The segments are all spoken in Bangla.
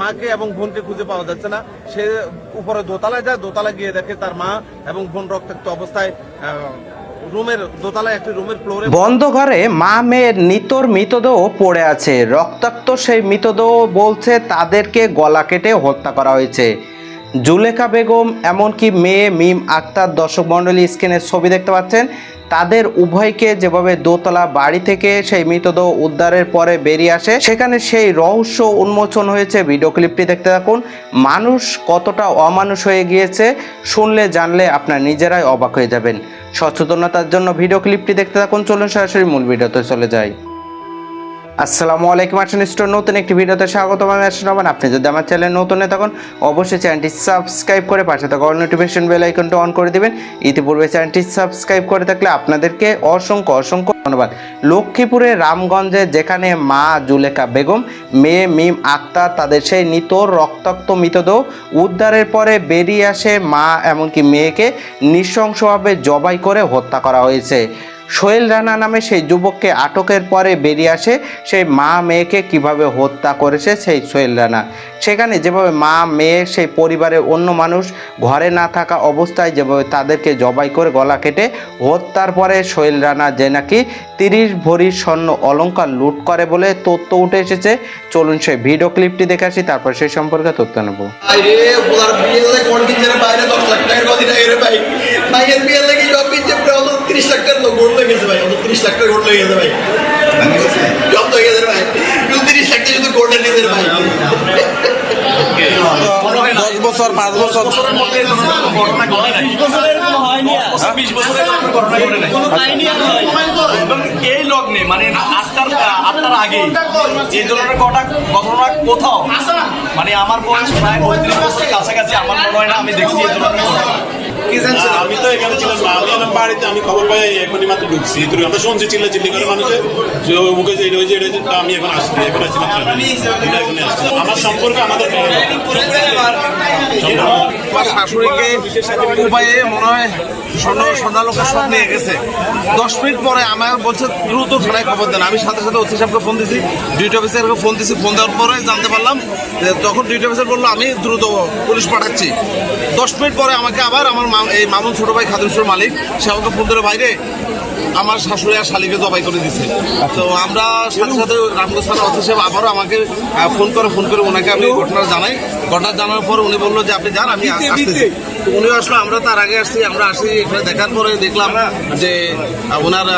মাকে এবং বোনকে খুঁজে পাওয়া যাচ্ছে না। সে উপরে দোতলায় যায় দোতলা গিয়ে দেখে তার মা এবং বোন রক্তাক্ত অবস্থায় রুমের দোতলায় একটি রুমের বন্ধ ঘরে মা মেয়ের নিতর মৃতদেহ পড়ে আছে। রক্তাক্ত সেই মৃতদেহ বলছে, তাদেরকে গলা কেটে হত্যা করা হয়েছে। জুলেখা বেগম, এমনকি মেয়ে মিম আক্তার দর্শক মণ্ডলী স্ক্রিনের ছবি দেখতে পাচ্ছেন। তাদের উভয়কে যেভাবে দোতলা বাড়ি থেকে সেই মৃতদেহ উদ্ধারের পরে বেরিয়ে আসে, সেখানে সেই রহস্য উন্মোচন হয়েছে। ভিডিও ক্লিপটি দেখতে থাকুন। মানুষ কতটা অমানুষ হয়ে গিয়েছে, শুনলে, জানলে আপনার নিজেরাই অবাক হয়ে যাবেন। সচেতনতার জন্য ভিডিও ক্লিপটি দেখতে থাকুন। চলুন সরাসরি মূল ভিডিওতে চলে যাই। আসসালামু আলাইকুম আর্শন স্টোর নতুন একটি ভিডিওতে স্বাগতম। আমি আর্শন রহমান আপনি যদি আমার চ্যানেল নতুন থাকুন, অবশ্যই চ্যানেলটি সাবস্ক্রাইব করে পাশে থাকা অল নোটিফিকেশন বেল আইকনটা অন করে দিবেন। ইতিপূর্বে চ্যানেলটি সাবস্ক্রাইব করে থাকলে আপনাদেরকে অসংখ্য অসংখ্য ধন্যবাদ। লক্ষ্মীপুরের রামগঞ্জে যেখানে মা জুলেখা বেগম, মেয়ে মিম আক্তার, তাদের সেই নিতর রক্তাক্ত মৃতদেহ উদ্ধারের পরে বেরিয়ে আসে মা, এমনকি মেয়েকে নৃশংসভাবে জবাই করে হত্যা করা হয়েছে। সোহেল রানা নামে সেই যুবককে আটকের পরে বেরিয়ে আসে সেই মা মেয়েকে কীভাবে হত্যা করেছে সেই সোহেল রানা। সেখানে যেভাবে মা, মেয়ে, সেই পরিবারের অন্য মানুষ ঘরে না থাকা অবস্থায় যেভাবে তাদেরকে জবাই করে গলা কেটে হত্যার পরে সোহেল রানা যে নাকি তিরিশ ভরি স্বর্ণ অলঙ্কার লুট করে বলে তথ্য উঠে এসেছে। চলুন সেই ভিডিও ক্লিপটি দেখে আসি, তারপর সেই সম্পর্কে তথ্য নেব। বাইরে তিরিশ লাখ টাকার লোক গোল লেগেছে ভাই তিরিশ লাখ টাকা গোল লেগেছে ভাই। জব তো গেছে ভাই। তিরিশ লাখ টাকা শুধু গোল্ডেন লেগেছে ভাই। দশ বছর পাঁচ বছর। এই লগ্নে মানে আটটার আটটার আগে এই ধরনের ঘটা ঘটনা কোথাও মানে আমার বয়স প্রায় পঁয়ত্রিশ বছরের কাছাকাছি আমার মনে হয় না আমি দেখছি এই ধরনের আমি তো এখানে ছিলাম আমি বাড়িতে আমি খবর পাই এখনই মাত্র ঢুকছি। তো আমরা শুনছি চিল্লা চিল্লি করে মানুষের। যে মুখে যে এটা হয়েছে এটা হয়েছে, আমি এখন আসছি এখন আসছি মাত্র আমার সম্পর্কে আমাদের আমার শাশুড়িকে উপায়ে মনে হয় স্বর্ণ স্বর্ণালোকের সব নিয়ে গেছে। দশ মিনিট পরে আমার বলছে দ্রুত থানায় খবর দেন। আমি সাথে সাথে ওসি সাহেবকে ফোন দিছি ডিউটি অফিসারকে ফোন দিছি ফোন দেওয়ার পরে জানতে পারলাম তখন ডিউটি অফিসার বলল আমি দ্রুত পুলিশ পাঠাচ্ছি। দশ মিনিট পরে আমাকে আবার আমার মা- এই মামুন ছোট ভাই খাদুসুর মালিক সে আমাকে ফোন করে বাইরে আমার শাশুড়ি আর শালিকে জবাই করে দিছে। তো আমরা সাথে সাথে রামগঞ্জ থানার অফিস সাহেব আবারও আমাকে ফোন করে ফোন করে ওনাকে আমি ঘটনা জানাই। ঘটনা জানার পর উনি বলল যে আপনি যান আমি আসতেছি। উনি আসলো আমরা তার আগে আসছি আমরা আসি এখানে দেখার পরে দেখলাম যে ওনার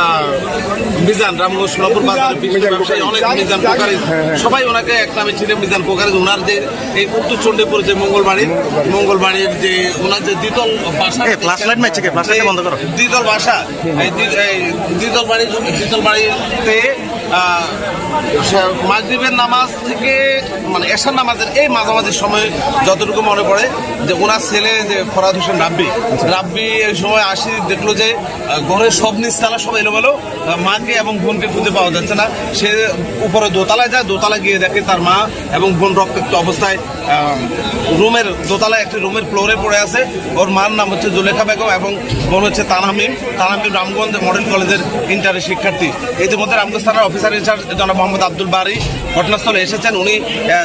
মিজান রামগঞ্জ বাজারের ব্যবসায়ী অনেক মিজান কোকারি। সবাই ওনাকে এক নামে ছিলেন মিজান কোকারি। ওনার যে এই উত্তর চণ্ডীপুর যে মঙ্গলবাড়ির মঙ্গলবাড়ির যে ওনার যে দ্বিতল বাসা ফ্লাশ লাইট মারছে কে? ফ্লাশ লাইটটা বন্ধ করো। দ্বিতল বাসা এই দ্বি- এই দ্বিতল বাড়ির দ্বিতল বাড়িতে আহ, সে- মাগরিবের নামাজ থেকে মানে এশার নামাজের এই মাঝামাঝি সময় যতটুকু মনে পড়ে, যে ওনার ছেলে যে ফরাদ হোসেন রাব্বি রাব্বি এই সময় আসি দেখল যে ঘরের সব নিচতলা সব এলোমেলো মাকে এবং বোনকে খুঁজে পাওয়া যাচ্ছে না। সে উপরে দোতলায় যায় দোতলা গিয়ে দেখে তার মা এবং বোন রক্তাক্ত অবস্থায় রুমের দোতলায় একটি রুমের ফ্লোরে পড়ে আছে। ওর মার নাম হচ্ছে জুলেখা বেগম এবং বোন হচ্ছে তানামিম তানামিম রামগঞ্জ মডেল কলেজের ইন্টারের শিক্ষার্থী। ইতিমধ্যে রামগঞ্জ থানার অফিসার ইনচার্জ জনাব মোহাম্মদ আব্দুল বারি ঘটনাস্থলে এসেছেন। উনি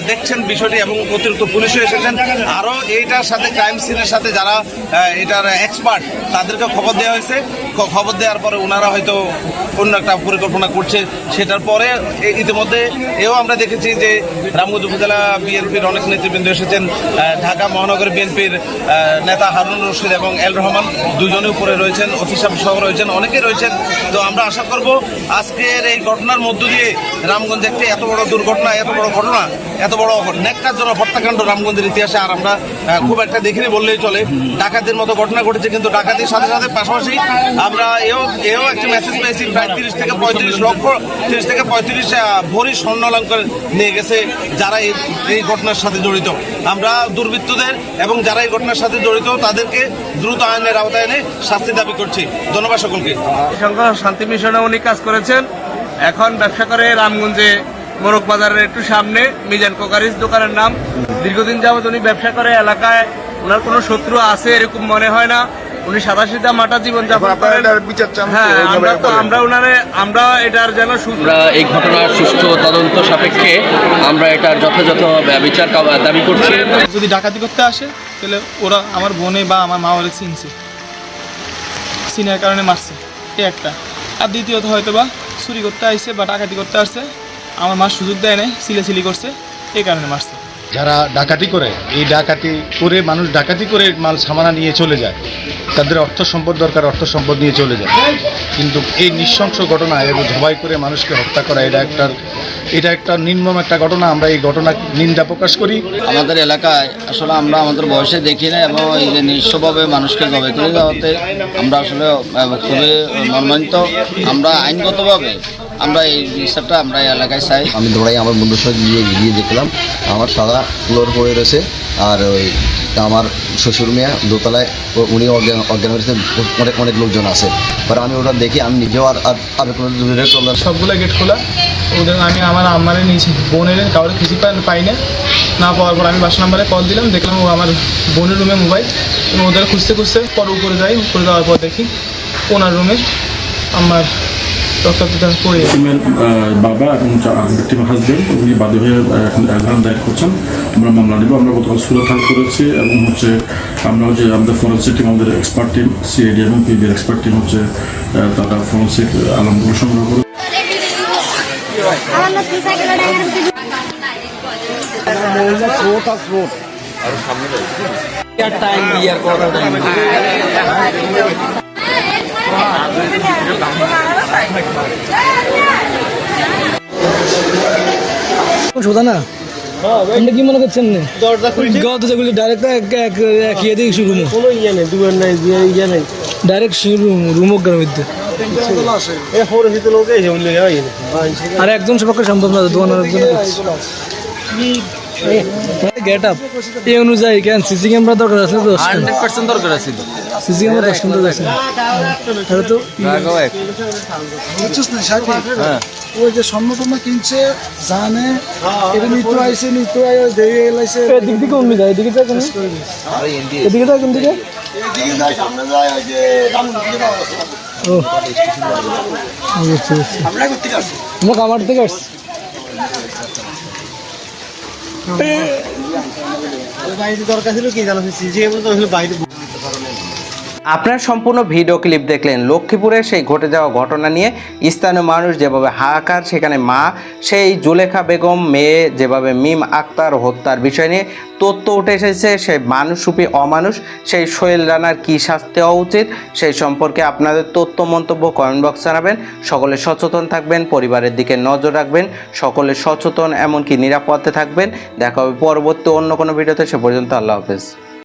দেখছেন বিষয়টি এবং অতিরিক্ত পুলিশও এসেছেন। আরও এইটার সাথে ক্রাইম সিনের সাথে যারা এটার এক্সপার্ট তাদেরকে খবর দেওয়া হয়েছে। খবর দেওয়ার পরে ওনারা হয়তো অন্য একটা পরিকল্পনা করছে, সেটার পরে ইতিমধ্যে এও আমরা দেখেছি যে রামগঞ্জ উপজেলা বিএনপির অনেক নেতৃবৃন্দ এসেছেন ঢাকা মহানগর বিএনপির নেতা হারুন রশিদ এবং এল রহমান দুজনে উপরে রয়েছেন, অফিস সহ রয়েছেন, অনেকে রয়েছেন। তো আমরা আশা করব আজকের এই ঘটনার মধ্য দিয়ে রামগঞ্জে একটি এত বড় দুর্ঘটনা, এত বড় ঘটনা, এত বড় নেককারজনক হত্যাকাণ্ড রামগঞ্জের ইতিহাসে আর আমরা খুব একটা দেখিনি বললেই চলে। ডাকাতির মতো ঘটনা ঘটেছে, কিন্তু ডাকাতির সাথে সাথে পাশাপাশি আমরা এও এও একটা মেসেজ পেয়েছি, প্রায় তিরিশ থেকে পঁয়ত্রিশ লক্ষ, তিরিশ থেকে পঁয়ত্রিশ ভরি স্বর্ণ অলঙ্কার নিয়ে গেছে যারা এই ঘটনার সাথে জড়িত। আমরা দুর্বৃত্তদের এবং যারা এই ঘটনার সাথে জড়িত, তাদেরকে দ্রুত আইনের আওতায় এনে শাস্তি দাবি করছি। ধন্যবাদ সকলকে। শান্তি মিশনে উনি কাজ করেছেন। এখন ব্যবসা করে রামগঞ্জে মোরক বাজারের একটু সামনে, মিজান কোকারিস দোকানের নাম। দীর্ঘদিন যাবত উনি ব্যবসা করে, এলাকায় ওনার কোনো শত্রু আছে এরকম মনে হয় না। উনি সাদাসিধা মাটা জীবন যাপন করেন। হ্যাঁ আমরা তো আমরা ওনারে আমরা এটার যেন আমরা এই ঘটনার সুষ্ঠু তদন্ত সাপেক্ষে আমরা এটার যথাযথ বিচার দাবি করছি। যদি ডাকাতি করতে আসে তাহলে ওরা আমার বোনে বা আমার মা ওরা চিনছে। চিনার কারণে মারছে এই একটা। আর দ্বিতীয়ত হয়তো বা চুরি করতে আইছে বা ডাকাতি করতে আসছে আমার মা সুযোগ দেয় নাই সিলেসিলি করছে এই কারণে মারছে। যারা ডাকাতি করে, এই ডাকাতি করে মানুষ ডাকাতি করে মাল সামানা নিয়ে চলে যায়। তাদের অর্থ সম্পদ দরকার, অর্থ সম্পদ নিয়ে চলে যায়। কিন্তু এই নৃশংস ঘটনা এবং ধবাই করে মানুষকে হত্যা করা, এটা একটা এটা একটা নির্মম একটা ঘটনা। আমরা এই ঘটনা নিন্দা প্রকাশ করি। আমাদের এলাকায় আসলে আমরা আমাদের বয়সে দেখি না এবং এই যে নিঃস্বভাবে মানুষকে জবাই করে যাওয়াতে আমরা আসলে খুবই মর্মান্বিত আমরা আইনগতভাবে আমরা এই বিষয়টা আমরা এই এলাকায় চাই। আমি দৌড়াই আমার বন্ধুর সাথে গিয়ে গিয়ে দেখলাম আমার সাদা ফ্লোর পড়ে রয়েছে আর ওই আমার শ্বশুর মেয়া দোতলায় উনি অজ্ঞান অজ্ঞান হয়েছে অনেক অনেক লোকজন আছে। পর আমি ওটা দেখি আমি নিজেও আর আর কোনো দূরে চললাম সবগুলো গেট খোলা ওদের আমি আমার আমারে নিয়েছি বোনের কাউরে খুঁজে পাই পাই না না পাওয়ার পর আমি বাস নাম্বারে কল দিলাম দেখলাম ও আমার বোনের রুমে মোবাইল এবং ওদের খুঁজতে খুঁজতে পর উপরে যাই উপরে যাওয়ার পর দেখি ওনার রুমে আমার পড়ে আছে। টিমের বাবা এবং টিমের হাজবেন্ড উনি বাদী হয়ে এখন এজাহার দায়ের করছেন। আমরা মামলা নিব। আমরা গতকাল সুরত করেছি এবং হচ্ছে আমরা যে আমাদের ফরেন্সিক টিম আমাদের এক্সপার্ট টিম সিআইডি এবং পিবির এক্সপার্ট টিম হচ্ছে তারা ফরেন্সিক আলমগুলো সংগ্রহ করে আমার নতুন সাইকেল শোধা না আপনি কি মনে করছেন না দরজা খুলছি দরজা খুলে ডাইরেক্ট এক এক ইয়ে দিয়ে শুরু কোনো ইয়ে নেই দুয়ার নাই ইয়ে নেই ডাইরেক্ট রুম রুম অজ্ঞান মধ্যে আর একজন সপক্ষে সম্ভব না গেট আপ। এই অনুযায়ী কেন? সিসি ক্যামেরা দরকার আছে তো? হান্ড্রেড পার্সেন্ট দরকার আছে। সিসি ক্যামেরা দশ মিনিট আছে। তাহলে তো ওই যে স্বর্ণ টর্ণ কিনছে জানে এটা নিতে আইসে নিতে দেখে এলাইছে এদিক দিকে অন্য যায় এদিকে যায় কেন? এদিকে যায় কোন দিকে? ও। বুঝছি বুঝছি আমরা থেকে আসছি। দরকার ছিল কি জানো? যে বাইরে আপনার সম্পূর্ণ ভিডিও ক্লিপ দেখলেন। লক্ষ্মীপুরের সেই ঘটে যাওয়া ঘটনা নিয়ে স্থানীয় মানুষ যেভাবে হাহাকার, সেখানে মা, সেই জুলেখা বেগম, মেয়ে যেভাবে মিম আক্তার হত্যার বিষয় নিয়ে তথ্য উঠে এসেছে সেই মানুষরূপী অমানুষ, সেই সোহেল রানার কী শাস্তি হওয়া উচিত, সেই সম্পর্কে আপনাদের তথ্য মন্তব্য কমেন্ট বক্স জানাবেন। সকলে সচেতন থাকবেন, পরিবারের দিকে নজর রাখবেন, সকলে সচেতন এমনকি নিরাপদে থাকবেন। দেখা হবে পরবর্তী অন্য কোনো ভিডিওতে, সে পর্যন্ত আল্লাহ হাফেজ।